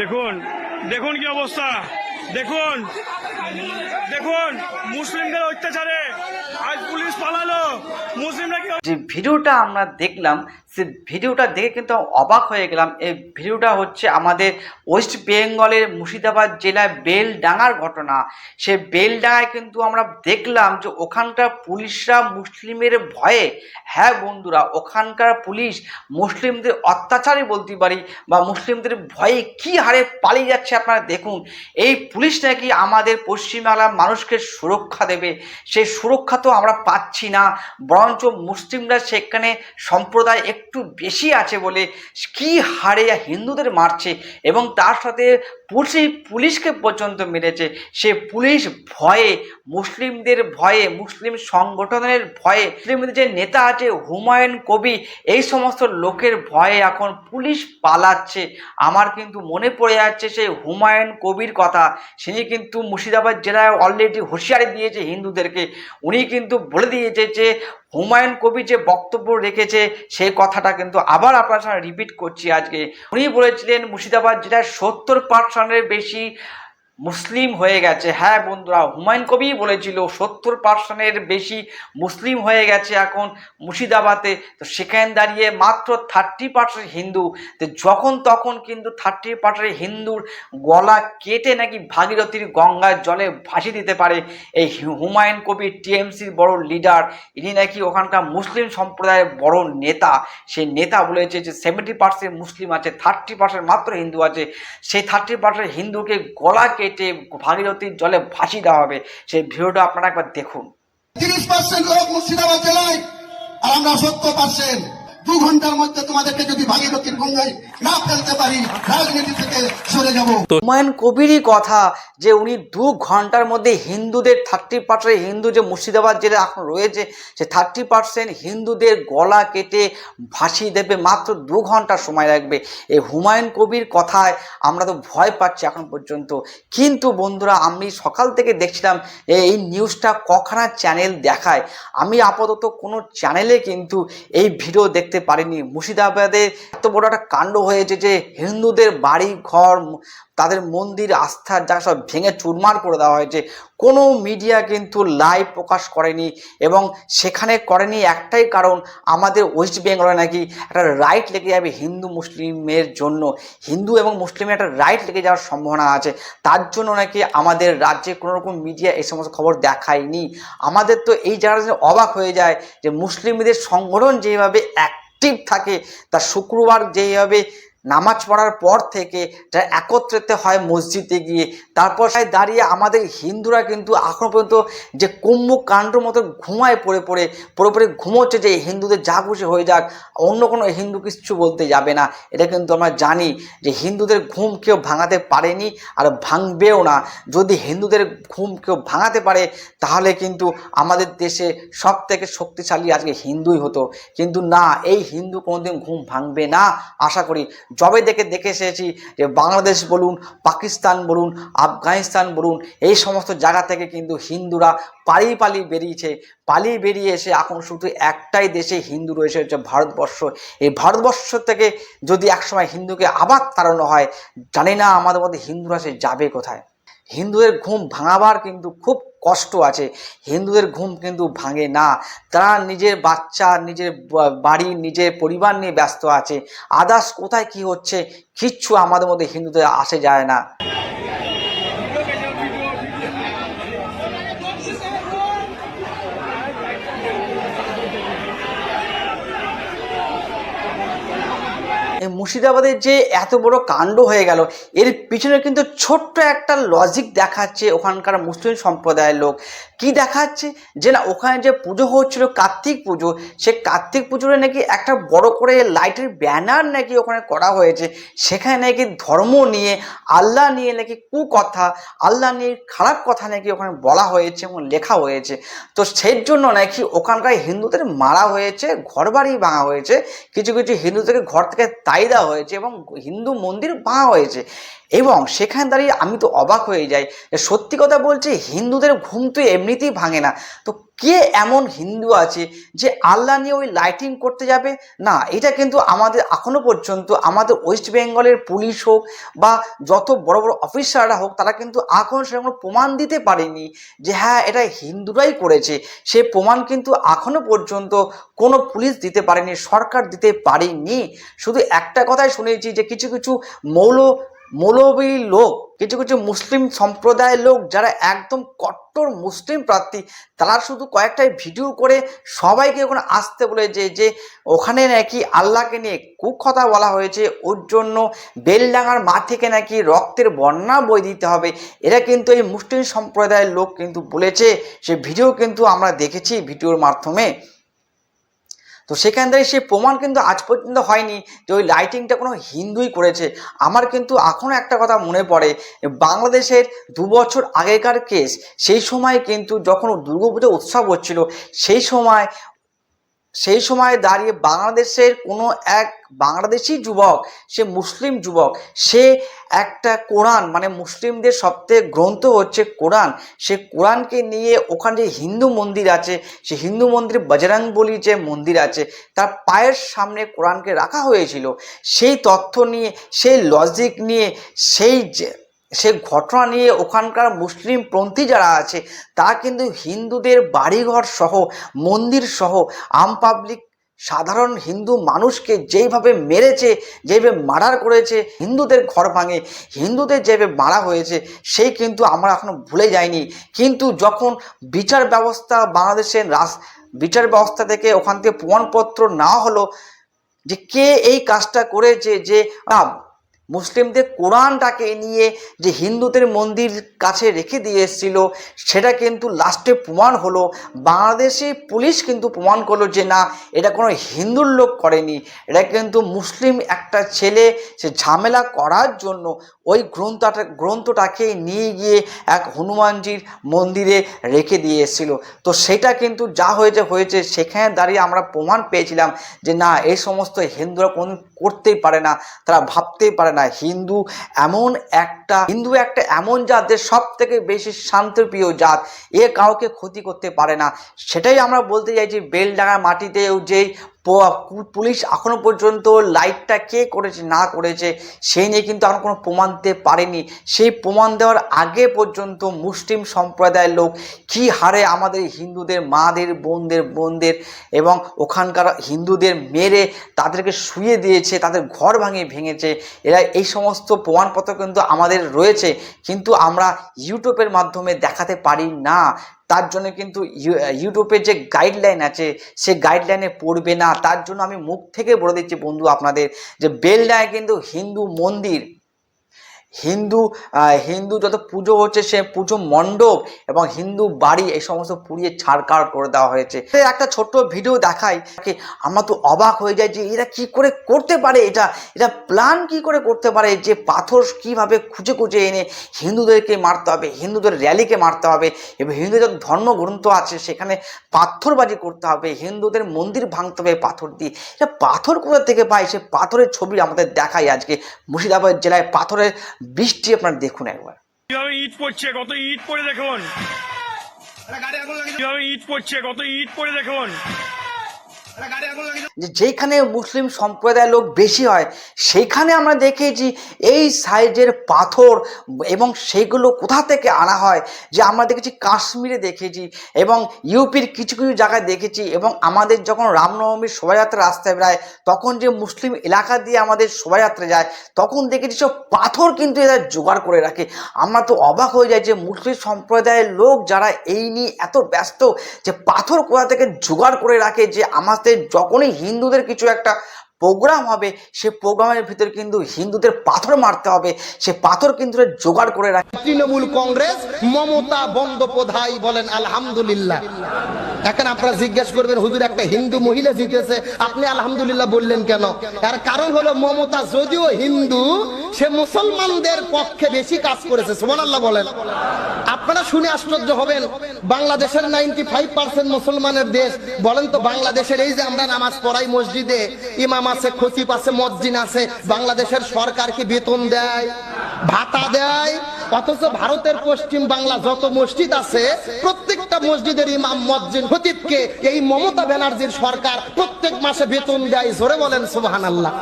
দেখুন দেখুন কি অবস্থা। দেখুন দেখুন, মুসলিমদের অত্যাচারে আজ পুলিশ পালালো। মুসলিমরা কি ভিডিওটা আমরা দেখলাম, সে ভিডিওটা দেখে কিন্তু অবাক হয়ে গেলাম। এই ভিডিওটা হচ্ছে আমাদের ওয়েস্ট বেঙ্গলের মুর্শিদাবাদ জেলায় বেলডাঙ্গার ঘটনা। সে বেলডাঙ্গায় কিন্তু আমরা দেখলাম যে ওখানকার পুলিশরা মুসলিমের ভয়ে হ্যাঁ বন্ধুরা, ওখানকার পুলিশ মুসলিমদের অত্যাচারই বলতে পারি বা মুসলিমদের ভয়ে কি হারে পালিয়ে যাচ্ছে আপনারা দেখুন। এই পুলিশ নাকি আমাদের পশ্চিমবাংলার মানুষকে সুরক্ষা দেবে। সেই সুরক্ষা তো আমরা পাচ্ছি না, বরঞ্চ মুসলিমরা সেখানে সম্প্রদায় একটু বেশি আছে বলে কি হারে হিন্দুদের মারছে এবং তার সাথে পুলিশ পুলিশকে পর্যন্ত মেরেছে। সে পুলিশ ভয়ে, মুসলিমদের ভয়ে, মুসলিম সংগঠনের ভয়ে, মুসলিমদের যে নেতা আছে, হুমায়ুন কবি, এই সমস্ত লোকের ভয়ে এখন পুলিশ পালাচ্ছে। আমার কিন্তু মনে পড়ে যাচ্ছে সেই হুমায়ুন কবির কথা। তিনি কিন্তু মুর্শিদাবাদ জেলায় অলরেডি হুঁশিয়ারি দিয়েছে হিন্দুদেরকে। উনি কিন্তু বলে দিয়েছে যে, হুমায়ুন কবি যে বক্তব্য রেখেছে, সেই কথাটা কিন্তু আবার আপনার সামনে রিপিট করছি আজকে। উনি বলেছিলেন মুর্শিদাবাদ জেলায় সত্তর পার্সেন্টের বেশি মুসলিম হয়ে গেছে। হ্যাঁ বন্ধুরা, হুমায়ুন কবি বলেছিল, সত্তর পার্সেন্টের বেশি মুসলিম হয়ে গেছে এখন মুর্শিদাবাদে। তো সেখানে দাঁড়িয়ে মাত্র থার্টি পার্সেন্ট হিন্দু। তো যখন তখন কিন্তু থার্টি পার্সেন্ট হিন্দুর গলা কেটে নাকি ভাগীরথীর গঙ্গার জলে ভাসিয়ে দিতে পারে। এই হুমায়ুন কবির টিএমসির বড় লিডার ইনি নাকি ওখানকার মুসলিম সম্প্রদায়ের বড় নেতা। সেই নেতা বলেছে যে সেভেন্টি পার্সেন্ট মুসলিম আছে থার্টি পার্সেন্ট মাত্র হিন্দু আছে। সেই থার্টি পার্সেন্ট হিন্দুকে গলা কেটে ভাগীরথীর জলে ভাসি দেওয়া হবে। সেই ভিডিওটা আপনারা একবার দেখুন। তিরিশ পার্সেন্ট লোক মুর্শিদাবাদ জেলায়, আর আমরা সত্তর পার্সেন্ট দু ঘণ্টার মধ্যে তোমাদেরকে যদি ভাগীরথীর গঙ্গায় না ফেলতে পারি, রাজনীতি থেকে সরে যাব। হুমায়ুন কবিরই কথা যে উনি দু ঘণ্টার মধ্যে হিন্দুদের থার্টি পার্সেন্ট, হিন্দু যে মুর্শিদাবাদ জেলা এখন রয়েছে, সে থার্টি পার্সেন্ট হিন্দুদের গলা কেটে ভাসিয়ে দেবে, মাত্র দু ঘণ্টা সময় লাগবে। এই হুমায়ুন কবির কথায় আমরা তো ভয় পাচ্ছি এখন পর্যন্ত। কিন্তু বন্ধুরা, আমি সকাল থেকে দেখছিলাম এই নিউজটা কখানা চ্যানেল দেখায়। আমি আপাতত কোনো চ্যানেলে কিন্তু এই ভিডিও দেখতে পারিনি। মুর্শিদাবাদে এত বড় একটা কাণ্ড হয়েছে যে হিন্দুদের বাড়ি, ঘর, তাদের মন্দির আস্থার যা সব ভেঙে চুরমার করে দেওয়া হয়েছে। কোনো মিডিয়া কিন্তু লাইভ প্রকাশ করেনি এবং সেখানে করেনি একটাই কারণ, আমাদের ওয়েস্ট বেঙ্গলে নাকি একটা রাইট লেগে যাবে হিন্দু মুসলিমের জন্য। হিন্দু এবং মুসলিমের একটা রাইট লেগে যাওয়ার সম্ভাবনা আছে। তার জন্য নাকি আমাদের রাজ্যে কোনো রকম মিডিয়া এই সমস্ত খবর দেখায়নি। আমাদের তো এই জায়গাটা অবাক হয়ে যায় যে মুসলিমদের সংগঠন যেভাবে অ্যাক্টিভ থাকে তা শুক্রবার যেভাবে নামাজ পড়ার পর থেকে যারা একত্রিত হয় মসজিদে গিয়ে। তারপর সাই দাঁড়িয়ে আমাদের হিন্দুরা কিন্তু এখনও পর্যন্ত যে কুম্ভ কাণ্ড মতো ঘুমায় পড়ে পড়ে পড়ে পড়ে ঘুমোচ্ছে যে হিন্দুদের যা খুশি হয়ে যাক, অন্য কোনো হিন্দু কিচ্ছু বলতে যাবে না। এটা কিন্তু আমরা জানি যে হিন্দুদের ঘুম কেউ ভাঙাতে পারেনি আর ভাঙবেও না। যদি হিন্দুদের ঘুম কেউ ভাঙাতে পারে, তাহলে কিন্তু আমাদের দেশে সব থেকে শক্তিশালী আজকে হিন্দুই হতো। কিন্তু না, এই হিন্দু কোনোদিন ঘুম ভাঙবে না, আশা করি। যবে দেখে দেখে এসেছি যে বাংলাদেশ বলুন, পাকিস্তান বলুন, আফগানিস্তান বলুন, এই সমস্ত জায়গা থেকে কিন্তু হিন্দুরা পালিয়ে পালিয়ে বেরিয়েছে। পালিয়ে বেরিয়ে এসে এখন শুধু একটাই দেশে হিন্দু রয়েছে, হচ্ছে ভারতবর্ষ। এই ভারতবর্ষ থেকে যদি একসময় হিন্দুকে আবার তাড়ানো হয়, জানি না আমাদের মধ্যে হিন্দুরা সে যাবে কোথায়। হিন্দুদের ঘুম ভাঙাবার কিন্তু খুব কষ্ট আছে। হিন্দুদের ঘুম কিন্তু ভাঙে না। তারা নিজের বাচ্চা, নিজের বাড়ি, নিজের পরিবার নিয়ে ব্যস্ত আছে। আদার্স কোথায় কি হচ্ছে, কিচ্ছু আমাদের মধ্যে হিন্দুদের আসে যায় না। মুর্শিদাবাদের যে এত বড় কাণ্ড হয়ে গেল, এর পিছনে কিন্তু ছোট্ট একটা লজিক দেখাচ্ছে ওখানকার মুসলিম সম্প্রদায়ের লোক। কি দেখাচ্ছে? যে না, ওখানে যে পুজো হচ্ছিল, কার্তিক পুজো, সে কার্তিক পুজোরে নাকি একটা বড় করে লাইটের ব্যানার নাকি ওখানে করা হয়েছে। সেখানে নাকি ধর্ম নিয়ে, আল্লাহ নিয়ে নাকি কুকথা, আল্লাহ নিয়ে খারাপ কথা নাকি ওখানে বলা হয়েছে এবং লেখা হয়েছে। তো সেই জন্য নাকি ওখানকার হিন্দুদের মারা হয়েছে, ঘরবাড়ি ভাঙা হয়েছে। কিছু কিছু হিন্দু থেকে ঘর থেকে তাই দেওয়া হয়েছে এবং হিন্দু মন্দির ভাঙা হয়েছে। এবং সেখানে দাঁড়িয়ে আমি তো অবাক হয়ে যাই সত্যি কথা বলছি, হিন্দুদের ঘুম তো এমনিতেই ভাঙে না। তো কে এমন হিন্দু আছে যে আল্লাহ নিয়ে ওই লাইটিং করতে যাবে? না, এটা কিন্তু আমাদের এখনও পর্যন্ত আমাদের ওয়েস্ট বেঙ্গলের পুলিশ হোক বা যত বড় বড় অফিসাররা হোক, তারা কিন্তু এখন সেরকম প্রমাণ দিতে পারেনি যে হ্যাঁ এটা হিন্দুরাই করেছে। সে প্রমাণ কিন্তু এখনও পর্যন্ত কোনো পুলিশ দিতে পারেনি, সরকার দিতে পারেনি। শুধু একটা কথাই শুনেছি যে কিছু কিছু মৌল মৌলবী লোক, কিছু কিছু মুসলিম সম্প্রদায়ের লোক যারা একদম কট্টর মুসলিম প্রার্থী, তারা শুধু কয়েকটাই ভিডিও করে সবাইকে ওখানে আসতে বলে যে ওখানে নাকি আল্লাহকে নিয়ে কুকথা বলা হয়েছে, ওর জন্য বেলডাঙ্গার মা থেকে নাকি রক্তের বন্যা বই দিতে হবে। এরা কিন্তু এই মুসলিম সম্প্রদায়ের লোক কিন্তু বলেছে, সে ভিডিও কিন্তু আমরা দেখেছি ভিডিওর মাধ্যমে। তো সেখান থেকে সে প্রমাণ কিন্তু আজ পর্যন্ত হয়নি যে ওই লাইটিংটা কোনো হিন্দুই করেছে। আমার কিন্তু এখনও একটা কথা মনে পড়ে, বাংলাদেশের দু বছর আগেকার কেস সেই সময় কিন্তু যখন দুর্গাপুজো উৎসব হচ্ছিল, সেই সময় সেই সময় দাঁড়িয়ে বাংলাদেশের কোনো এক বাংলাদেশি যুবক, সে মুসলিম যুবক, সে একটা কোরআন মানে মুসলিমদের সবথেকে গ্রন্থ হচ্ছে কোরআন। সে কোরআনকে নিয়ে ওখানে যে হিন্দু মন্দির আছে, সে হিন্দু মন্দির বজরং বলি যে মন্দির আছে, তার পায়ের সামনে কোরআনকে রাখা হয়েছিল। সেই তথ্য নিয়ে, সেই লজিক নিয়ে, সেই যে সে ঘটনা নিয়ে ওখানকার মুসলিম পন্থী যারা আছে তারা কিন্তু হিন্দুদের বাড়িঘর সহ, মন্দির সহ, আম সাধারণ হিন্দু মানুষকে যেইভাবে মেরেছে যেভাবে মার্ডার করেছে, হিন্দুদের ঘর ভাঙে, হিন্দুদের যেভাবে মারা হয়েছে, সেই কিন্তু আমরা এখনও ভুলে যাইনি। কিন্তু যখন বিচার ব্যবস্থা বাংলাদেশের রাস, বিচার ব্যবস্থা থেকে ওখান থেকে প্রমাণপত্র না হলো যে কে এই কাজটা করেছে, যে মুসলিমদের কোরআনটাকে নিয়ে যে হিন্দুদের মন্দির কাছে রেখে দিয়ে এসেছিল, সেটা কিন্তু লাস্টে প্রমাণ হলো। বাংলাদেশি পুলিশ কিন্তু প্রমাণ করল যে না, এটা কোনো হিন্দুর লোক করেনি। এটা কিন্তু মুসলিম একটা ছেলে, সে ঝামেলা করার জন্য ওই গ্রন্থটা, গ্রন্থটাকে নিয়ে গিয়ে এক হনুমানজির মন্দিরে রেখে দিয়ে এসেছিল। তো সেটা কিন্তু যা হয়েছে হয়েছে। সেখানে দাঁড়িয়ে আমরা প্রমাণ পেয়েছিলাম যে না, এই সমস্ত হিন্দুরা কোন করতেই পারে না, তারা ভাবতেই পারে না। হিন্দু এমন একটা, হিন্দু একটা এমন জাত যে সব থেকে বেশি শান্তপ্রিয় জাত। এ কাউকে ক্ষতি করতে পারে না। সেটাই আমরা বলতে চাইছি বেলডাঙার মাটিতেও যেই পুলিশ এখনও পর্যন্ত লাইটটা কে করেছে, না করেছে সেই নিয়ে কিন্তু এখন কোনো প্রমাণ দিতে পারেনি। সেই প্রমাণ দেওয়ার আগে পর্যন্ত মুসলিম সম্প্রদায়ের লোক কি হারে আমাদের হিন্দুদের মাদের, বোনদের বোনদের এবং ওখানকার হিন্দুদের মেরে তাদেরকে শুয়ে দিয়েছে, তাদের ঘর ভাঙিয়ে ভেঙেছে, এরা এই সমস্ত প্রমাণপত্র কিন্তু আমাদের রয়েছে, কিন্তু আমরা ইউটিউবের মাধ্যমে দেখাতে পারি না। তার জন্য কিন্তু ইউ- ইউটিউবের যে গাইডলাইন আছে, সে গাইডলাইনে পড়বে না। তার জন্য আমি মুখ থেকে বলে দিচ্ছি বন্ধু আপনাদের যে বেলডায় কিন্তু হিন্দু মন্দির হিন্দু হিন্দু যত পুজো হচ্ছে সে পুজো মণ্ডপ এবং হিন্দু বাড়ি এই সমস্ত পুড়িয়ে ছাড়কাড় করে দেওয়া হয়েছে। একটা ছোট্ট ভিডিও দেখাই আমরা তো অবাক হয়ে যাই যে এরা কি করে করতে পারে এটা এটা প্ল্যান কি করে করতে পারে যে পাথর কীভাবে খুঁজে খুঁজে এনে হিন্দুদেরকে মারতে হবে, হিন্দুদের র্যালিকে মারতে হবে, এবং হিন্দুদের ধর্মগ্রন্থ আছে সেখানে পাথরবাজি করতে হবে, হিন্দুদের মন্দির ভাঙতে হবে পাথর দিয়ে। এটা পাথর কোথা থেকে পায়? সে পাথরের ছবি আমাদের দেখাই আজকে মুর্শিদাবাদ জেলায় পাথরের বৃষ্টি আপনার দেখুন একবার। কীভাবে ইট পড়ছে, কত ইট পড়ে দেখুন। কীভাবে ইট পড়ছে, কত ইট পড়ে দেখুন। যেখানে মুসলিম সম্প্রদায়ের লোক বেশি হয়, সেইখানে আমরা দেখেছি এই সাইজের পাথর এবং সেগুলো কোথা থেকে আনা হয়, যে আমরা দেখেছি কাশ্মীরে দেখেছি এবং ইউপির কিছু কিছু জায়গায় দেখেছি এবং আমাদের যখন রামনবমীর শোভাযাত্রা রাস্তায় বেড়ায়, তখন যে মুসলিম এলাকা দিয়ে আমাদের শোভাযাত্রা যায়, তখন দেখেছি সব পাথর কিন্তু এরা জোগাড় করে রাখে। আমরা তো অবাক হয়ে যাই যে মুসলিম সম্প্রদায়ের লোক যারা এই নিয়ে এত ব্যস্ত যে পাথর কোথা থেকে জোগাড় করে রাখে যে আমাদের যখনই হিন্দুদের কিছু একটা প্রোগ্রাম হবে, সে প্রোগ্রামের ভিতরে কিন্তু হিন্দুদের পাথর মারতে হবে। সে পাথর কিন্তু জোগাড় করে রাখে তৃণমূল কংগ্রেস মমতা বন্দ্যোপাধ্যায় বলেন, আলহামদুলিল্লাহ। এখন আপনারা জিজ্ঞেস করবেন, হুজুর, একটা হিন্দু মহিলা জিতেছে, আপনি আলহামদুলিল্লাহ বললেন কেন? এর কারণ হলো মমতা, যদিও হিন্দু, সে মুসলমানদের পক্ষে বেশি কাজ করেছে, সুবহানাল্লাহ বলেন। আপনারা শুনে আশ্চর্য হবেন, বাংলাদেশের নাইনটি ফাইভ পার্সেন্ট মুসলমানের দেশ, বলেন তো বাংলাদেশের এই যে আমরা নামাজ পড়াই মসজিদে, ইমাম আছে, খতিব আছে, মসজিদ আছে, বাংলাদেশের সরকার কি বেতন দেয়, ভাতা দেয় অথচ ভারতের পশ্চিম বাংলা যত মসজিদ আছে, প্রত্যেকটা মসজিদের ইমাম মসজিদ খতিবকে এই মমতা ব্যানার্জির সরকার প্রত্যেক মাসে বেতন দেয়, জোরে বলেন সুবহানাল্লাহ।